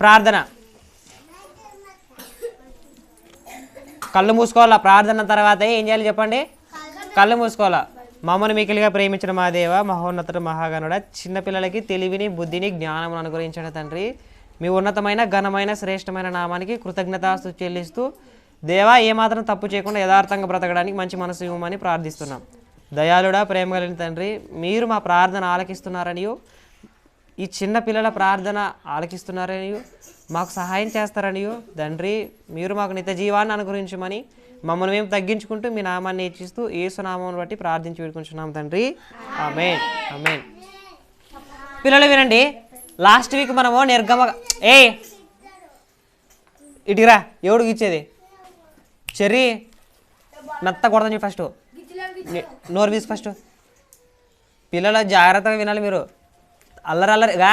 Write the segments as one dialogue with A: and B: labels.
A: ప్రార్థన. కళ్ళు మూసుకోవాలా? ప్రార్థన తర్వాత ఏం చేయాలి చెప్పండి? కళ్ళు మూసుకోవాలా? మమ్మల్ని మికిలిగా ప్రేమించిన మా దేవ మహోన్నతుడు మహాగణుడ చిన్నపిల్లలకి తెలివిని బుద్ధిని జ్ఞానం అనుగ్రహించిన తండ్రి. మీ ఉన్నతమైన ఘనమైన శ్రేష్టమైన నామానికి కృతజ్ఞతాస్తు చెల్లిస్తూ దేవా ఏమాత్రం తప్పు చేయకుండా యథార్థంగా బ్రతకడానికి మంచి మనసు ఇవ్వమని ప్రార్థిస్తున్నాం. దయాళుడా ప్రేమ కలిగిన తండ్రి మీరు మా ప్రార్థన ఆలకిస్తున్నారనియో ఈ చిన్న పిల్లల ప్రార్థన ఆలకిస్తున్నారనియో మాకు సహాయం చేస్తారనియో. తండ్రి మీరు మాకు నిత్య జీవాన్ని అనుగ్రహించమని మమ్మల్ని మేము తగ్గించుకుంటూ మీ నామాన్ని ఇచ్చిస్తూ ఏసునామం బట్టి ప్రార్థించి వేడుకుంటున్నాం తండ్రి. అమేన్ అమేన్ పిల్లలు వినండి. లాస్ట్ వీక్ మనము నిర్గమ ఏ! ఇటురా ఎవడికి ఇచ్చేది చెర్రీ నత్తకూడదని కొడదని ఫస్ట్. నోరు తీసి ఫస్ట్. పిల్లలు జాగ్రత్తగా వినాలి మీరు. అల్లరి అల్లరిగా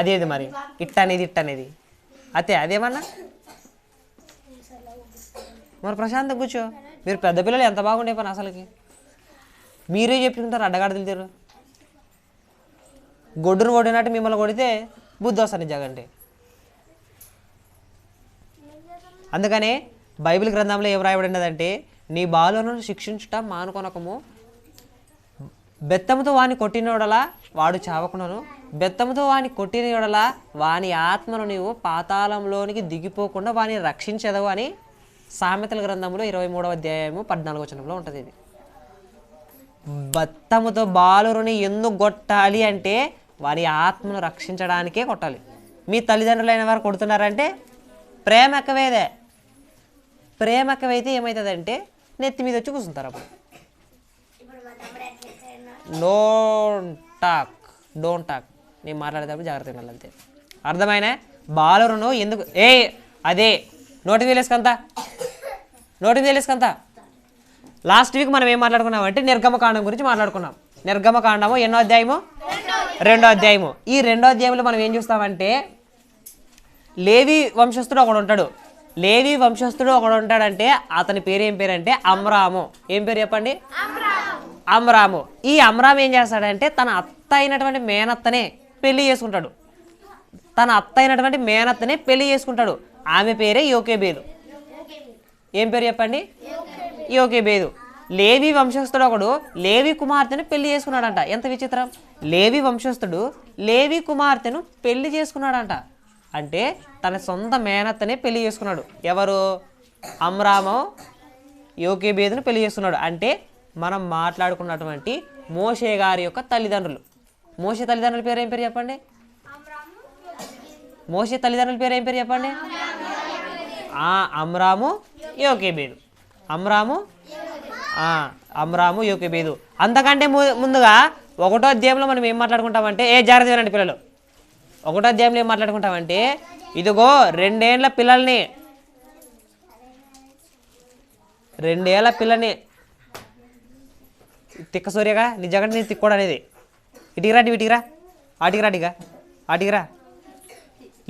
A: అదేది మరి? ఇట్ట అనేది ఇట్ట అనేది అతే అదేమన్నా? మరి ప్రశాంత కూర్చో. మీరు పెద్ద పిల్లలు ఎంత బాగుండే పని అసలుకి. మీరే చెప్పుకుంటారు అడ్డగాడలు తీరు. గొడ్డును కొట్టినట్టు మిమ్మల్ని కొడితే బుద్ధి వస్తుంది జగంటే అందుకనే బైబిల్ గ్రంథంలో ఏం రాయబడినదంటే నీ బాలును శిక్షించుట మానుకొనకము బెత్తముతో వాని కొట్టినోడలా వాడు చావకునను. బెత్తముతో వాని కొట్టిన యెడల వాని ఆత్మను నీవు పాతాళంలోనికి దిగిపోకుండా వాని రక్షించదవు అని సామెతల గ్రంథంలో ఇరవై మూడవ అధ్యాయము పద్నాలుగు వచనంలో ఉంటుంది ఇది. బత్తముతో బాలురుని ఎందుకు కొట్టాలి అంటే వారి ఆత్మను రక్షించడానికే కొట్టాలి. మీ తల్లిదండ్రులైన వారు కొడుతున్నారంటే ప్రేమ ఎక్కువేదే ప్రేమ ఎక్కువైతే ఏమవుతుందంటే నెత్తి మీద వచ్చి కూర్చుంటారు అప్పుడు. డోంట్ టాక్ డోంట్ టాక్ నేను మాట్లాడేటప్పుడు జాగ్రత్త వినాలి అంతే. అర్థమైనా? బాలురును ఎందుకు? ఏ అదే. నోటి వేలేసుకంతా నోటి వేలేసుకంతా లాస్ట్ వీక్ మనం ఏం మాట్లాడుకున్నాం అంటే నిర్గమకాండం గురించి మాట్లాడుకున్నాం. నిర్గమకాండము ఎన్నో అధ్యాయము? రెండో అధ్యాయము. ఈ రెండో అధ్యాయంలో మనం ఏం చూస్తామంటే లేవి వంశస్థుడు ఒకడు ఉంటాడు. లేవి వంశస్థుడు ఒకడు ఉంటాడంటే అతని పేరు ఏం పేరు అంటే అమ్రాము. ఏం పేరు చెప్పండి? అమరాము. ఈ అమరాము ఏం చేస్తాడంటే తన అత్త అయినటువంటి మేనత్తనే పెళ్ళి చేసుకుంటాడు. తన అత్త అయినటువంటి మేనత్తనే పెళ్ళి చేసుకుంటాడు. ఆమె పేరే యోకేబేదు ఏం పేరు చెప్పండి? యోకేబేదు లేవి వంశస్థుడు ఒకడు లేవి కుమార్తెను పెళ్ళి చేసుకున్నాడంట. ఎంత విచిత్రం? లేవి వంశస్థుడు లేవి కుమార్తెను పెళ్ళి చేసుకున్నాడంట. అంటే తన సొంత మేనత్తనే పెళ్ళి చేసుకున్నాడు. ఎవరు? అమ్రామో యోకేబేదును పెళ్ళి చేసుకున్నాడు. అంటే మనం మాట్లాడుకున్నటువంటి మోషే గారి యొక్క తల్లిదండ్రులు. మోషే తల్లిదండ్రుల పేరు ఏం పేరు చెప్పండి? మోషే తల్లిదండ్రుల పేరు ఏం పేరు చెప్పండి? అమ్రాము యోకేబేదు. అమ్రాము? అమ్రాము యోకేబేదు. అంతకంటే ము- ముందుగా ఒకటో అధ్యాయంలో మనం ఏం మాట్లాడుకుంటామంటే ఏ జాగ్రత్త వినండి పిల్లలు. ఒకటో అధ్యాయంలో ఏం మాట్లాడుకుంటామంటే ఇదిగో రెండేళ్ళ పిల్లల్ని రెండేళ్ళ పిల్లని తిక్క సూర్యగా నిజంగా నేను తిక్కోడు అనేది ఇటుకిరా నీ ఇటుకిరా. ఆటికిరా అటిగా ఆటికిరా.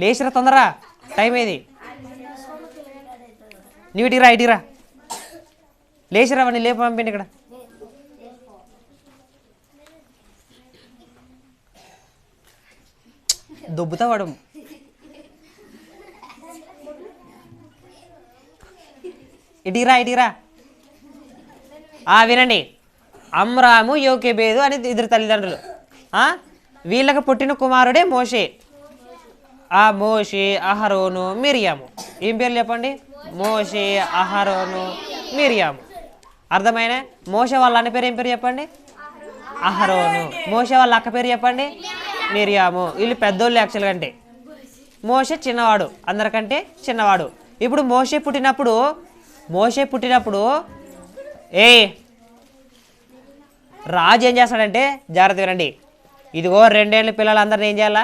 A: లేచిరా తొందరరా. టైం ఏది? నీవు ఇటుకిరా ఇటుకిరా. లేచిరా వాడిని లేపు పంపిండి ఇక్కడ. దొబ్బుతా వాడు. ఇటుకిరా ఇటుకిరా. ఆ, వినండి. అమ్రాము యోకెబేదు అని ఇద్దరు తల్లిదండ్రులు. వీళ్ళకు వీళ్ళకి పుట్టిన కుమారుడే మోషే. ఆ మోషే అహరోను మిరియాము. ఏం పేర్లు చెప్పండి? మోషే అహరోను మిరియాము. అర్థమైన? మోషే వాళ్ళ అన్న పేరు ఏం పేరు చెప్పండి? అహరోను. మోషే వాళ్ళ అక్క పేరు చెప్పండి? మిరియాము. వీళ్ళు పెద్దోళ్ళు యాక్చువల్గా అంటే. మోషే చిన్నవాడు. అందరికంటే చిన్నవాడు. ఇప్పుడు మోషే పుట్టినప్పుడు మోషే పుట్టినప్పుడు ఏ రాజు ఏం చేస్తాడంటే జాగ్రత్త వినండి. ఇదిగో రెండేళ్ళ పిల్లలందరిని ఏం చేయాలా?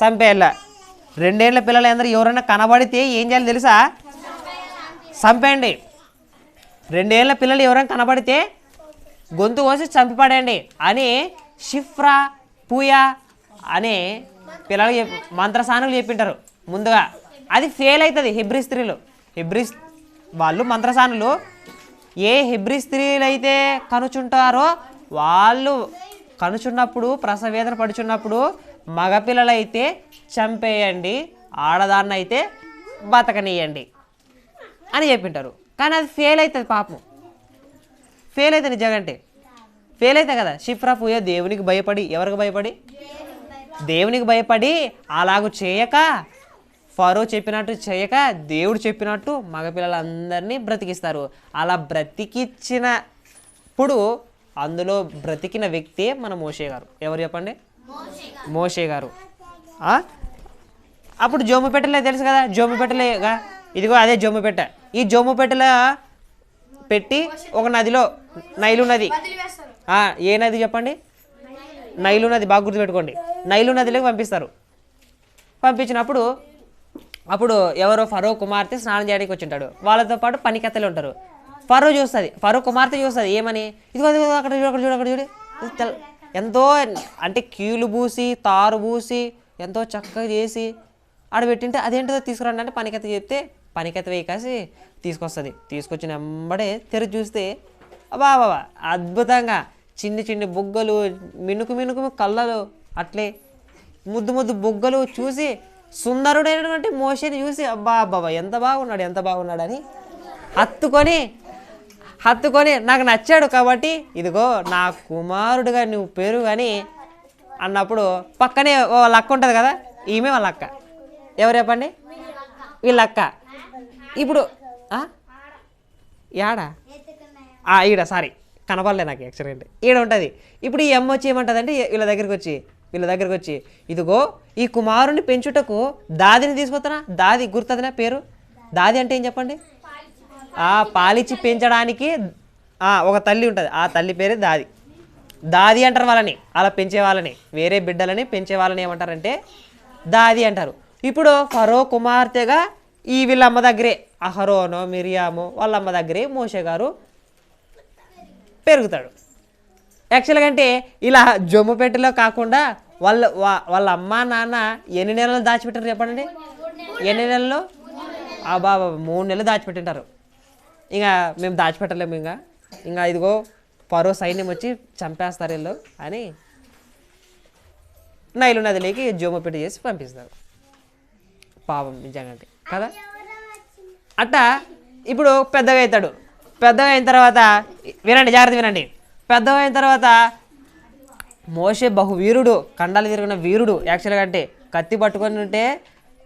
A: చంపేయాల. రెండేళ్ళ పిల్లలందరూ ఎవరైనా కనబడితే ఏం చేయాలి తెలుసా? చంపేయండి. రెండేళ్ళ పిల్లలు ఎవరైనా కనబడితే గొంతు కోసి చంపిపడండి అని షిఫ్రా పూయా అనే పిల్లలు మంత్రసానులు చెప్పింటారు. ముందుగా. అది ఫెయిల్ అవుతుంది హిబ్రి స్త్రీలు. హిబ్రి వాళ్ళు మంత్రసానులు ఏ హెబ్రి స్త్రీలైతే అయితే కనుచుంటారో వాళ్ళు కనుచున్నప్పుడు ప్రసవేదన పడుచున్నప్పుడు మగపిల్లలైతే చంపేయండి ఆడదాన్ని అయితే బతకనియండి అని చెప్పింటారు. కానీ అది ఫెయిల్ అవుతుంది పాపం. ఫెయిల్ అవుతుంది నిజంగంటే ఫెయిల్ అవుతాయి కదా. షిఫ్రా పూయ దేవునికి భయపడి ఎవరికి భయపడి. దేవునికి భయపడి అలాగూ చేయక ఫరో చెప్పినట్టు చేయక దేవుడు చెప్పినట్టు మగపిల్లలందరినీ బ్రతికిస్తారు. అలా బ్రతికిచ్చినప్పుడు అందులో బ్రతికిన వ్యక్తే మన మోషే గారు. ఎవరు చెప్పండి? మోషే గారు? అప్పుడు జోము పెట్టలే తెలుసు కదా? జోము పెట్టలేగా ఇదిగో అదే జోము పెట్ట ఈ జోము పెట్టెల పెట్టి ఒక నదిలో నైలు నది. ఏ నది చెప్పండి? నైలు నది బాగా గుర్తుపెట్టుకోండి. నైలు నదిలోకి పంపిస్తారు. పంపించినప్పుడు అప్పుడు ఎవరో ఫరో కుమార్తె స్నానం చేయడానికి వచ్చి ఉంటాడు వాళ్ళతో పాటు పనికత్తెలు ఉంటారు. ఫరో చూస్తుంది. ఫరో కుమార్తె చూస్తుంది. ఏమని? ఇదిగో అక్కడ చూడు అక్కడ చూడు అక్కడ చూడు. ఎంతో అంటే కీలు పూసి తారు పూసి ఎంతో చక్కగా చేసి ఆడ పెట్టింటే అదేంటో తీసుకురండి అంటే పనికత్త చెప్తే పనికత్త వేయి కాసి తీసుకొస్తుంది. తీసుకొచ్చిన వెంబడే తెరిచి చూస్తే బాబా అద్భుతంగా చిన్ని చిన్ని బుగ్గలు మినుకు మినుకు కళ్ళలు అట్లే ముద్దు ముద్దు బుగ్గలు చూసి సుందరుడైనటువంటి మోషని చూసి అబ్బా అబ్బాబా ఎంత బాగున్నాడు ఎంత బాగున్నాడని హత్తుకొని హత్తుకొని నాకు నచ్చాడు కాబట్టి ఇదిగో నా కుమారుడుగా నువ్వు పేరు కానీ అన్నప్పుడు పక్కనే ఓ లక్క ఉంటుంది కదా ఈమె వాళ్ళ అక్క. ఎవరు చెప్పండి? వీళ్ళ అక్క. ఇప్పుడు యాడా? ఈడ సారీ. కనపడలే నాకు యాక్సిడెంట్ ఈడ ఉంటుంది. ఇప్పుడు ఈ అమ్మ వచ్చి ఏమంటుందంటే వీళ్ళ దగ్గరికి వచ్చి వీళ్ళ దగ్గరికి వచ్చి ఇదిగో ఈ కుమారుని పెంచుటకు దాదిని తీసుకొస్తానా దాది గుర్తుందినా పేరు? దాది అంటే ఏం చెప్పండి? ఆ పాలిచ్చి పెంచడానికి ఒక తల్లి ఉంటుంది. ఆ తల్లి పేరే దాది. దాది అంటారు వాళ్ళని. అలా పెంచే వాళ్ళని. వేరే బిడ్డలని పెంచే వాళ్ళని ఏమంటారంటే దాది అంటారు. ఇప్పుడు ఫరో కుమార్తెగా ఈ వీళ్ళమ్మ దగ్గరే అహరోనో మిరియామో వాళ్ళ అమ్మ దగ్గరే మోషే గారు పెరుగుతాడు. యాక్చువల్గా అంటే ఇలా జొమ్ముపెట్టెలో కాకుండా వాళ్ళ వా- వాళ్ళ అమ్మ నాన్న ఎన్ని నెలలు దాచిపెట్టారు చెప్పండి? ఎన్ని నెలలు? ఆ బాబా మూడు నెలలు దాచిపెట్టింటారు. ఇంకా మేము దాచిపెట్టలేము ఇంకా. ఇంకా ఇదిగో పరో సైన్యం వచ్చి చంపేస్తారు వీళ్ళు అని నైలు నదిలోకి జోమపెట్టి చేసి పంపిస్తారు. పాపం నిజంగా కదా? అట్టా ఇప్పుడు పెద్దగా అవుతాడు. పెద్దగా అయిన తర్వాత వినండి జాగ్రత్త వినండి. పెద్దగా అయిన తర్వాత మోసే బహువీరుడు కండాలు తిరిగిన వీరుడు. యాక్చువల్గా అంటే కత్తి పట్టుకొని ఉంటే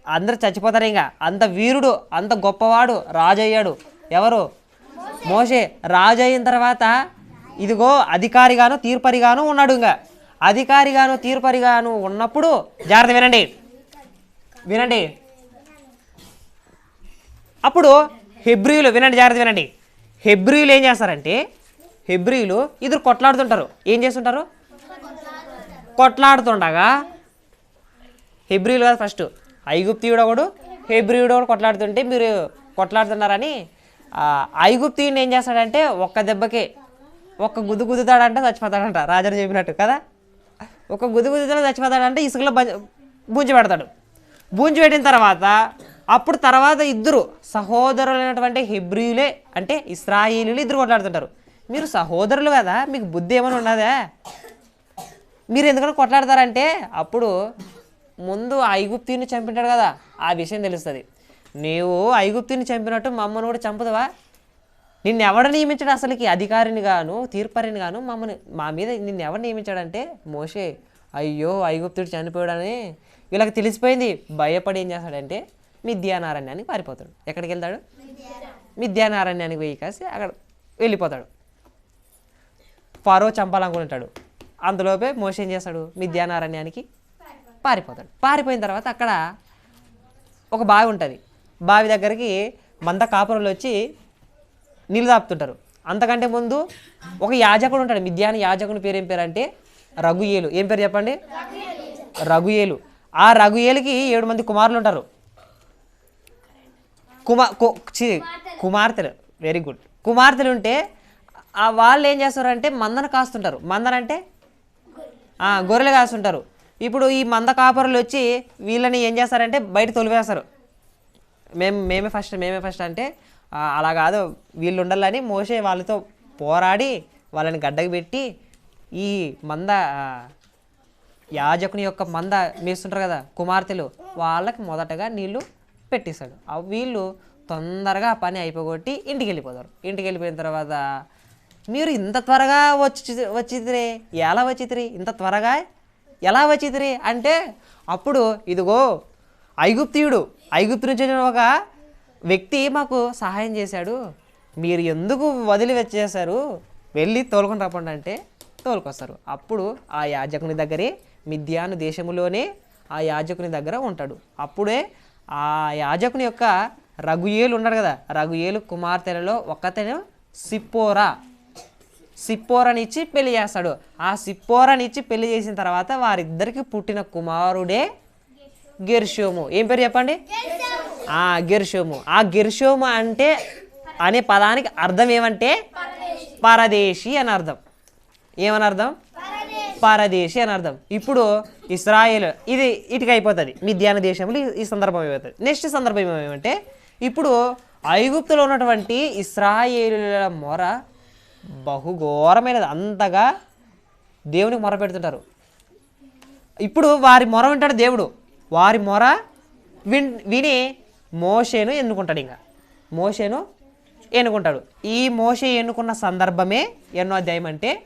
A: అందరు చచ్చిపోతారు ఇంకా. అంత వీరుడు అంత గొప్పవాడు రాజు అయ్యాడు ఎవరు? మోసే రాజు అయిన తర్వాత ఇదిగో అధికారిగాను తీర్పరిగాను ఉన్నాడు ఇంకా. అధికారిగాను తీర్పరిగాను ఉన్నప్పుడు జాగ్రత్త వినండి. వినండి. అప్పుడు హెబ్రియులు వినండి జాగ్రత్త వినండి. హెబ్రియులు ఏం చేస్తారంటే హెబ్రియులు ఇద్దరు కొట్లాడుతుంటారు. ఏం చేస్తుంటారు? కొట్లాడుతుండగా హెబ్రియులు కాదు ఫస్ట్. ఐగుప్తియుడు ఒకడు హెబ్రియుడు ఒకడు కొట్లాడుతుంటే మీరు కొట్లాడుతున్నారని ఐగుప్తియుడిని ఏం చేస్తాడంటే ఒక్క దెబ్బకే ఒక్క గుద్దు గుద్దుతాడంటే చచ్చిపోతాడంట రాజాను చెప్పినట్టు కదా? ఒక గుద్దు గుద్దుతాడు చచ్చిపోతాడంటే ఇసుకలో బంజ- బూంచి పెడతాడు. బూంచి పెట్టిన తర్వాత అప్పుడు తర్వాత ఇద్దరు సహోదరులైనటువంటి హెబ్రియులే అంటే ఇస్రాయేలీలు ఇద్దరు కొట్లాడుతుంటారు. మీరు సహోదరులు కదా మీకు బుద్ధి ఏమైనా ఉన్నదా? మీరు ఎందుకంటే కొట్లాడతారంటే అప్పుడు ముందు ఐగుప్తిని చంపింటాడు కదా ఆ విషయం తెలుస్తుంది. నీవు ఐగుప్తిని చంపినట్టు మమ్మల్ని కూడా చంపుదవా? నిన్ను ఎవడ నియమించాడు అసలుకి? అధికారిని గాను తీర్పరిని గాను మమ్మల్ని మా మీద నిన్ను ఎవరు నియమించాడంటే మోషే. అయ్యో ఐగుప్తుడు చనిపోయాడని వీళ్ళకి తెలిసిపోయింది. భయపడి ఏం చేస్తాడంటే మిథ్యానారణ్యానికి పారిపోతాడు. ఎక్కడికి వెళ్తాడు? మిథ్యానారణ్యానికి పోయి కాసి అక్కడ వెళ్ళిపోతాడు. ఫారో చంపాలనుకుంటాడు. అందులోపే మోసం చేస్తాడు మిథ్యానారణ్యానికి? పారిపోతాడు. పారిపోయిన తర్వాత అక్కడ ఒక బావి ఉంటుంది. బావి దగ్గరికి మంద కాపురులు వచ్చి నీళ్ళు తాపుతుంటారు. అంతకంటే ముందు ఒక యాజకుడు ఉంటాడు. మిథ్యాని యాజకుని పేరు ఏం పేరు అంటే రఘుయేలు. ఏం పేరు చెప్పండి? రఘుయేలు. ఆ రఘుయేలుకి ఏడు మంది కుమారులు ఉంటారు. కుమార్ కుమార్తెలు. వెరీ గుడ్ కుమార్తెలు ఉంటే ఆ వాళ్ళు ఏం చేస్తారంటే మందన కాస్తుంటారు. మందన అంటే గొర్రెలు కాసుంటారు ఇప్పుడు ఈ మంద కాపరులు వచ్చి వీళ్ళని ఏం చేస్తారంటే బయట తొలివేస్తారు మేము మేమే ఫస్ట్ మేమే ఫస్ట్ అంటే అలా కాదు. వీళ్ళు ఉండాలని మోసే వాళ్ళతో పోరాడి వాళ్ళని గడ్డకు పెట్టి ఈ మంద యాజకుని యొక్క మంద మేస్తుంటారు కదా కుమార్తెలు వాళ్ళకి మొదటగా నీళ్ళు పెట్టేశాడు. ఆ వీళ్ళు తొందరగా పని అయిపోగొట్టి ఇంటికి వెళ్ళిపోతారు. ఇంటికి వెళ్ళిపోయిన తర్వాత మీరు ఇంత త్వరగా వచ్చి వచ్చిదిరే ఎలా వచ్చిదిరి ఇంత త్వరగా ఎలా వచ్చిదిరి అంటే అప్పుడు ఇదిగో ఐగుప్తియుడు ఐగుప్తు నుంచి ఒక వ్యక్తి మాకు సహాయం చేశాడు. మీరు ఎందుకు వదిలి వచ్చేసారు వెళ్ళి తోలుకొని రాపండి అంటే తోలుకొస్తారు. అప్పుడు ఆ యాజకుని దగ్గరే మిథ్యాను దేశములోనే ఆ యాజకుని దగ్గర ఉంటాడు. అప్పుడే ఆ యాజకుని యొక్క రఘుయేలు ఉన్నాడు కదా రఘుయేలు కుమార్తెలలో ఒక్కతను సిప్పోరా. సిప్పోరనిచ్చి పెళ్ళి చేస్తాడు. ఆ సిప్పోరనిచ్చి పెళ్ళి చేసిన తర్వాత వారిద్దరికి పుట్టిన కుమారుడే గెర్షోము. ఏం పేరు చెప్పండి? ఆ గెర్షోము. ఆ గెర్షోము అంటే అనే పదానికి అర్థం ఏమంటే? పరదేశీ అని అర్థం. ఏమని అర్థం? పరదేశీ అని అర్థం. ఇప్పుడు ఇస్రాయేల్ ఇది ఇటుక అయిపోతుంది. మిథ్యాన దేశంలో ఈ- సందర్భం అయిపోతుంది. నెక్స్ట్ సందర్భం ఏమంటే ఇప్పుడు ఐగుప్తులో ఉన్నటువంటి ఇస్రాయేలుల మొర బహుఘోరమైనది. అంతగా దేవునికి మొర పెడుతుంటారు. ఇప్పుడు వారి మొర వింటాడు దేవుడు. వారి మొర విన్ విని మోషేను ఎన్నుకుంటాడు ఇంకా. మోషేను ఎన్నుకుంటాడు. ఈ మోషే ఎన్నుకున్న సందర్భమే ఎన్నో అధ్యాయం అంటే